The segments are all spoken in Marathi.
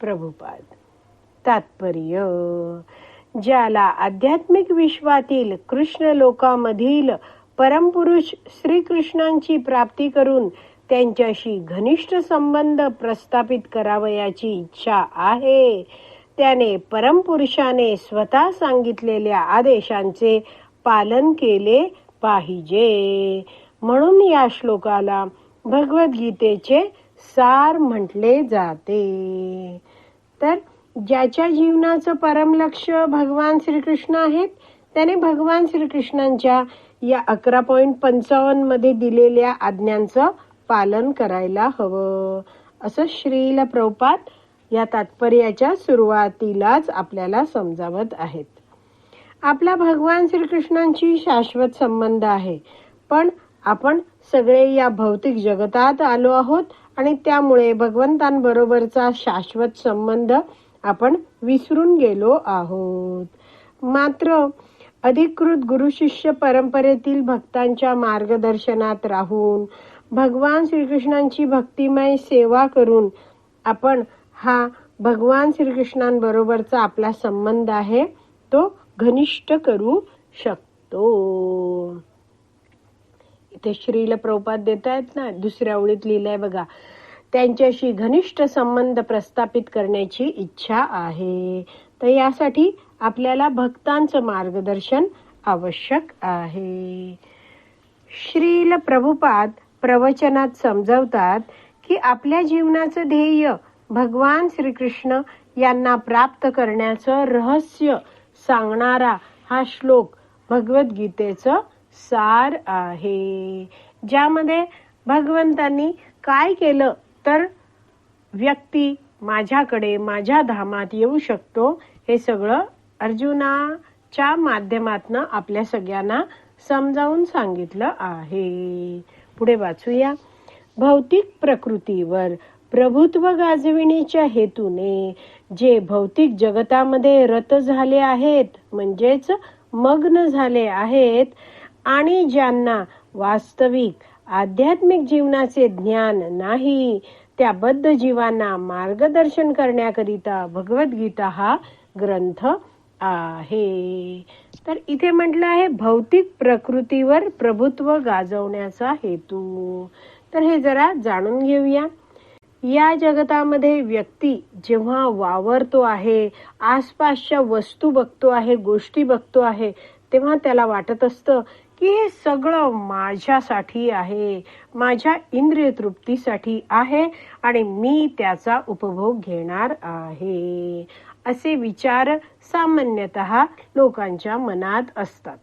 प्रभुपाद. तात्पर्य ज्याला आध्यात्मिक विश्वातील कृष्ण लोकामधील परमपुरुष श्रीकृष्णांची प्राप्ती करून त्यांच्याशी घनिष्ठ संबंध प्रस्थापित करावयाची इच्छा आहे त्याने परमपुरुषाने स्वतः सांगितलेल्या आदेशांचे पालन केले पाहिजे. म्हणून या श्लोकाला भगवद्गीतेचे सार म्हटले जाते. तर ज्याच्या जीवनाचं परमलक्ष भगवान श्रीकृष्ण आहेत त्याने भगवान श्रीकृष्णांच्या या अकरा पॉईंट पंचावन्नमध्ये दिलेल्या आज्ञांचं पालन करायला हवं. असं श्रील प्रपात या तात्पर्याच्या सुरुवातीलाच आपल्याला समजावत आहेत. आपला भगवान श्रीकृष्णांची शाश्वत संबंध आहे पण आपण सगळे या भौतिक जगतात आलो आहोत आणि त्यामुळे भगवंतांबरोबरचा शाश्वत संबंध आपण विसरून गेलो आहोत. मात्र अधिकृत गुरु शिष्य परंपरेतील भक्तांच्या मार्गदर्शनात राहून भगवान श्रीकृष्णांची भक्तिमय सेवा करून आपण हा भगवान श्रीकृष्णांबरोबरचा आपला संबंध आहे तो घनिष्ठ करू शकतो. ते श्रीला प्रपात देत आहेत ना दुसऱ्या ओळीत लिहिलंय बघा. त्यांच्याशी घनिष्ठ संबंध प्रस्थापित करण्याची इच्छा आहे. तर यासाठी आपल्याला भक्तांचं मार्गदर्शन आवश्यक आहे. श्रील प्रभुपाद प्रवचनात समजवतात की आपल्या जीवनाचं ध्येय भगवान श्रीकृष्ण यांना प्राप्त करण्याचं रहस्य सांगणारा हा श्लोक भगवद्गीतेचं सार आहे. ज्यामध्ये भगवंतांनी काय केलं तर व्यक्ती माझ्याकडे माझ्या धामात येऊ शकतो हे सगळं अर्जुनाच्या माध्यमातनं आपल्या सगळ्यांना समजावून सांगितलं आहे. पुढे वाचूया. भौतिक प्रकृतीवर प्रभुत्व गाजविण्याच्या हेतूने जे भौतिक जगतामध्ये रत झाले आहेत म्हणजेच मग्न झाले आहेत आणि ज्यांना वास्तविक आध्यात्मिक जीवनाचे ज्ञान नाही त्या बद्ध जीवांना मार्गदर्शन करण्याकरिता भगवद्गीता हा ग्रंथ आहे. तर इथे म्हटलं आहे भौतिक प्रकृतीवर प्रभुत्व गाजवण्याचा हेतू. तर हे जरा जाणून घेऊया. या जगतामध्ये व्यक्ती जेव्हा वावरतो आहे आसपासच्या वस्तू बघतो आहे गोष्टी बघतो आहे तेव्हा त्याला वाटत असतं की हे सगळं माझ्यासाठी आहे माझ्या इंद्रिय तृप्तीसाठी आहे आणि मी त्याचा उपभोग घेणार आहे. असे विचार सामान्यतः लोकांच्या मनात असतात.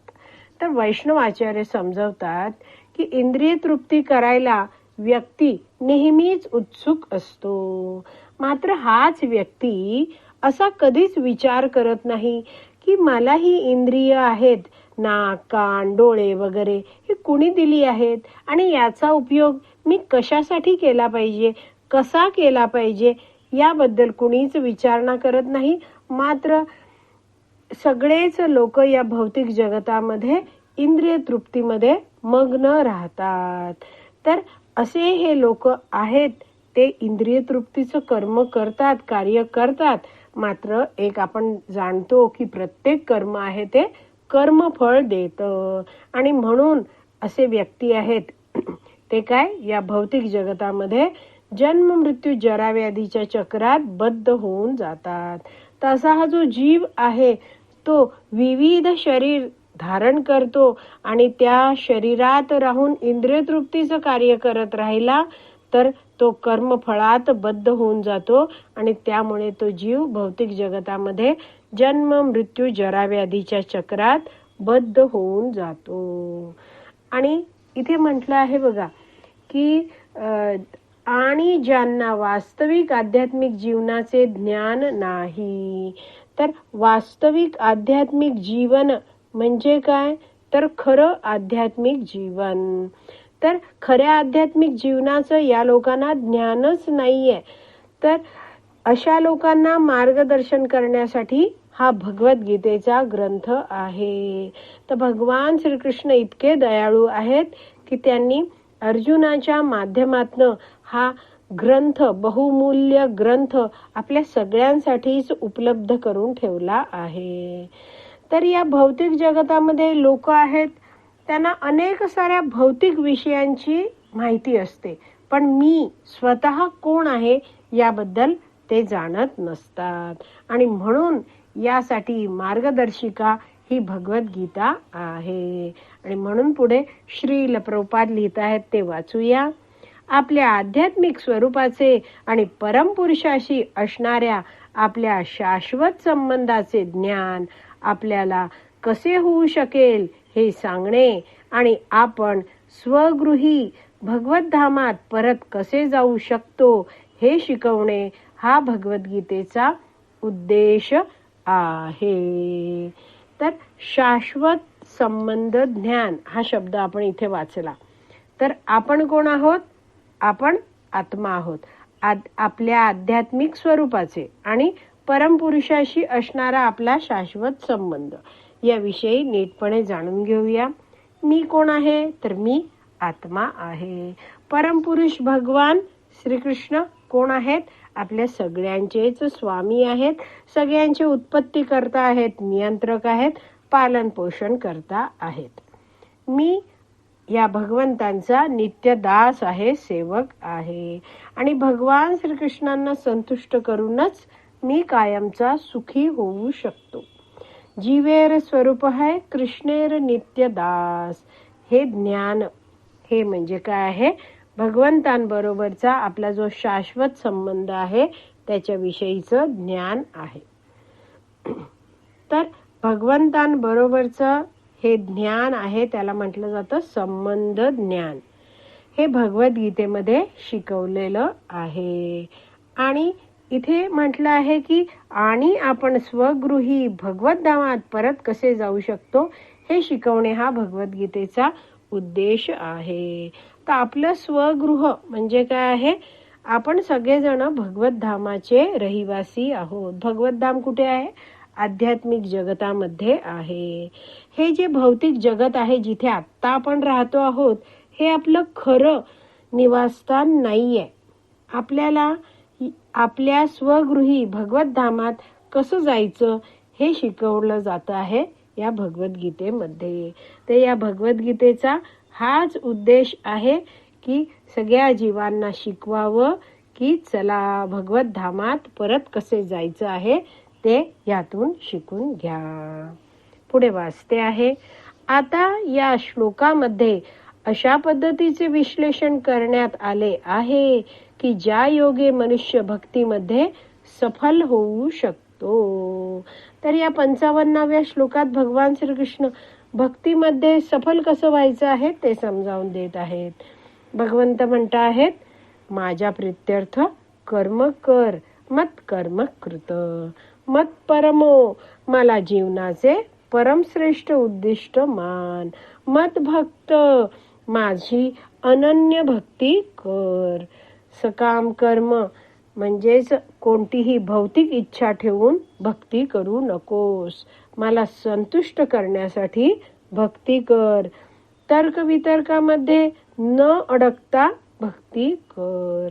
तर वैष्णवाचार्य समजवतात की इंद्रिय तृप्ती करायला व्यक्ती नेहमीच उत्सुक असतो. मात्र हाच व्यक्ती असा कधीच विचार करत नाही की मला ही इंद्रिय आहेत नाक कान डोळे वगैरे हे कुणी दिली आहेत? आणि याचा उपयोग मी कशासाठी केला पाहिजे? कसा केला पाहिजे? याबद्दल कुणीच विचारणा करत नाही. मात्र सगळेच लोक या भौतिक जगतामध्ये इंद्रिय तृप्तीमध्ये मग्न राहतात. तर असे हे लोक आहेत ते इंद्रिय तृप्तीचं कर्म करतात कार्य करतात. मात्र एक आपण जाणतो की प्रत्येक कर्म आहे ते कर्मफळ देत. आणि म्हणून असे व्यक्ती आहेत. ते काय? या भौतिक जगतामध्ये जन्म मृत्यू जराव्याधीच्या चक्रात बद्ध होऊन जातात. तसा हा जो जीव आहे तो विविध शरीर धारण करतो आणि त्या शरीरात राहून इंद्रिय तृप्तीचं कार्य करत राहिला तर तो कर्मफळात बद्ध होऊन जातो आणि त्यामुळे तो जीव भौतिक जगतामध्ये जन्म मृत्यू जराव्याधीच्या चक्रात बद्ध होऊन जातो. आणि इथे म्हटलं आहे बघा की आणि ज्यांना वास्तविक आध्यात्मिक जीवनाचे ज्ञान नाही तर वास्तविक आध्यात्मिक जीवन म्हणजे काय? तर खरं आध्यात्मिक जीवन. तर खऱ्या आध्यात्मिक जीवनाचं या लोकांना ज्ञानच नाहीये. तर अशा लोकांना मार्गदर्शन करण्यासाठी हा भगवद्गीतेचा ग्रंथ आहे. तर भगवान श्रीकृष्ण इतके दयाळू आहेत की त्यांनी अर्जुनाच्या माध्यमातनं हा ग्रंथ बहुमूल्य ग्रंथ आपल्या सगळ्यांसाठीच उपलब्ध करून ठेवला आहे. तर या भौतिक जगतामध्ये लोक आहेत. त्यांना अनेक साऱ्या भौतिक विषयांची माहिती असते. पण मी स्वतः कोण आहे याबद्दल ते जाणत नसतात. आणि म्हणून यासाठी मार्गदर्शिका ही भगवद्गीता आहे. आणि म्हणून पुढे श्री प्रभुपाद लिहित आहेत ते वाचूया. आपल्या आध्यात्मिक स्वरूपाचे आणि परमपुरुषाशी असणाऱ्या आपल्या शाश्वत संबंधाचे ज्ञान आपल्याला कसे होऊ शकेल हे सांगणे आणि आपण स्वगृही भगवद्धामात परत कसे जाऊ शकतो हे शिकवणे हा भगवद्गीतेचा उद्देश आहे. तर शाश्वत संबंध ज्ञान हा शब्द आपण इथे वाचला. तर आपण कोण आहोत? आपण आत्मा आहोत. आद- आपल्या आध्यात्मिक स्वरूपाचे आणि परमपुरुषाशी असणारा आपला शाश्वत संबंध. याविषयी नीटपणे जाणून घेऊया. मी कोण आहे? तर मी आत्मा आहे. परमपुरुष भगवान श्रीकृष्ण कोण आहेत? आपल्या सगळ्यांचेच स्वामी आहेत. सगळ्यांचे उत्पत्ती करता आहेत नियंत्रक आहेत पालन पोषण करता आहेत. मी या भगवंतांचा नित्य दास आहे सेवक आहे. आणि भगवान श्रीकृष्णांना संतुष्ट करूनच मी कायमचा सुखी होऊ शकतो. जीवेर स्वरूप आहे कृष्णेर नित्य दास. हे ज्ञान हे म्हणजे काय आहे? भगवंतांबरोबरचा आपला जो शाश्वत संबंध आहे त्याच्याविषयीचं ज्ञान आहे. तर भगवंतांबरोबरचं हे ज्ञान आहे त्याला म्हटलं जातं संबंध ज्ञान. हे भगवद्गीतेमध्ये शिकवलेलं आहे. आणि इथे म्हटलं आहे की आणि आपण स्वगृही भगवत धामात परत कसे जाऊ शकतो हे शिकवणे हा भगवद्गीतेचा उद्देश आहे. तर आपलं स्वगृह म्हणजे काय आहे? आपण सगळेजण भगवत धामाचे रहिवासी आहोत. भगवत धाम कुठे आहे? आध्यात्मिक जगतामध्ये आहे. हे जे भौतिक जगत आहे जिथे आत्ता आपण राहतो आहोत हे आपलं खरं निवासस्थान नाही आहे आपल्याला आपल्या स्वगृही भगवत धामात कसं जायचं हे शिकवलं जात आहे या भगवद्गीतेमध्ये. तर या भगवद्गीतेचा हाच उद्देश आहे की सगळ्या जीवांना शिकवावं की चला भगवत धामात परत कसे जायचं आहे ते यातून शिकून घ्या. पुढे वाचते आहे आता या श्लोकामध्ये अशा पद्धतीचे विश्लेषण करण्यात आले आहे की ज्या योगे मनुष्य भक्तीमध्ये सफल होऊ शकतो. तर या पंचावन्नाव्या श्लोकात भगवान श्रीकृष्ण भक्तीमध्ये सफल कसं व्हायचं आहे ते समजावून देत आहेत. भगवंत म्हणता आहेत माझ्या प्रित्यर्थ कर्म कर मत कर्म कृत. मत परमो मला जीवनाचे परमश्रेष्ठ उद्दिष्ट मान. मत भक्त माझी अनन्य भक्ती कर. सकाम कर्म म्हणजेच कोणतीही भौतिक इच्छा ठेवून भक्ती करू नकोस. मला संतुष्ट करण्यासाठी भक्ती कर. तर्क वितर्कामध्ये न अडकता भक्ती कर.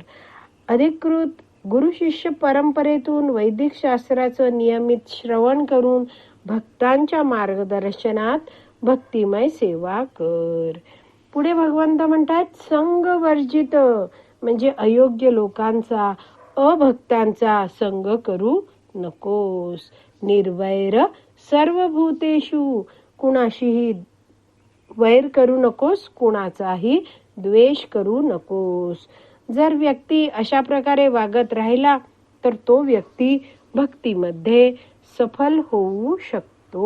अधिकृत गुरु शिष्य परंपरेतून वैदिक शास्त्राचं नियमित श्रवण करून भक्तांच्या मार्गदर्शनात भक्तिमय सेवा कर. पुढे भगवंत म्हणतात संघ वर्जित म्हणजे अयोग्य लोकांचा अभक्तांचा संग करू नकोस. निर्वैर सर्व भूतेषु कुणाशीही वैर करू नकोस कुणाचाही द्वेष करू नकोस. जर व्यक्ती अशा प्रकारे वागत राहिला तर तो व्यक्ती भक्तीमध्ये सफल होऊ शकतो.